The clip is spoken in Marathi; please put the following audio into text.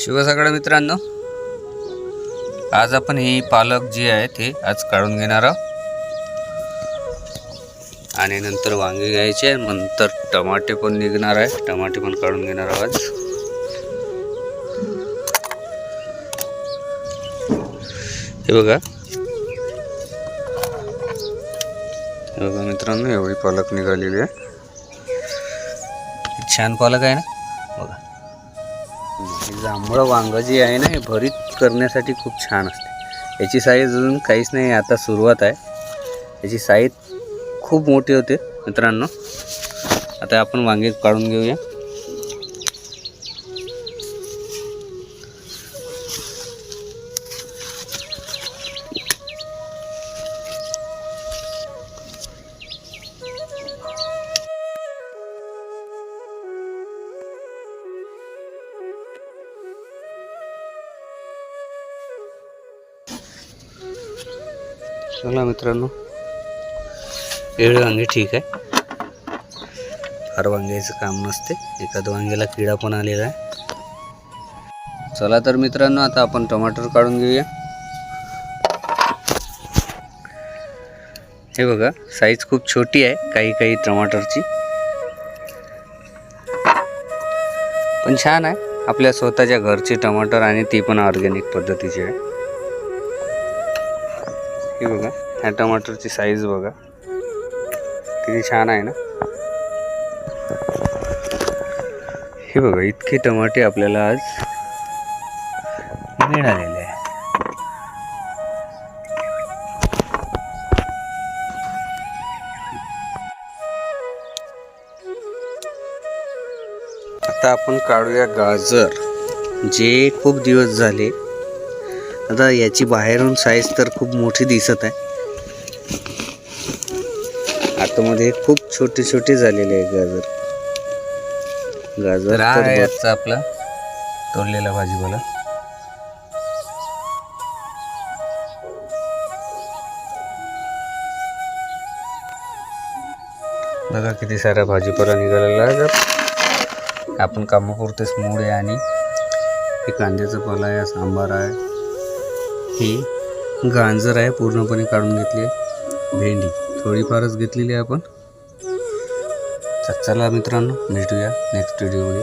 शुभ सगळ्या मित्रांनो. आज आपण ही पालक जी आहे ते आज काढून घेणार आहोत. आणि नंतर वांगे घ्यायचे नंतर टमाटे पण निघणार आहे. टमाटे पण काढून घेणार आहोत आज. हे बघा. हे बघा मित्रांनो एवढी पालक निघालेली आहे. छान पालक आहे ना? बघा. जांभळं वांगं जे आहे ना हे भरीत करण्यासाठी खूप छान असते. याची साईज अजून काहीच नाही आता सुरुवात आहे. याची साईज खूप मोठी होते मित्रांनो. आता आपण वांगे काढून घेऊया. चला मित्रांनो. एवढे वांगे ठीक आहे. फार वांग्याचं काम नसते. एखाद वांग्याला किडा पण आलेला आहे. चला तर मित्रांनो आता आपण टमाटर काढून घेऊया. हे बघा साईज खूप छोटी आहे काही काही टमाटरची. पण छान आहे. आपल्या स्वतःच्या घरचे टमाटर आणि ती पण ऑर्गॅनिक पद्धतीची आहे. हे बघा ह्या टमाटरची साईज बघा. किती छान आहे ना? हे बघा इतके टमाटे आपल्याला आज मिळालेले आहे आता आपण काढूया गाजर. जे खूप दिवस झाले आता याची बाहेरून साईज तर खूप मोठी दिसत आहे. आतमध्ये खूप छोटे छोटे झालेले आहे गाजर. गाजर आहे आजचा आपला तोडलेला भाजीपाला. बघा किती सारा भाजीपाला निघालेला आहे. आपण कामापुरतेच मुळे आणि हे कांद्याचं पाला आहे सांबार आहे. ही गाजर आहे पूर्णपणे काढून घेतली आहे. भेंडी थोडीफारच घेतलेली आहे आपण. चला मित्रांनो भेटूया नेक्स्ट व्हिडिओमध्ये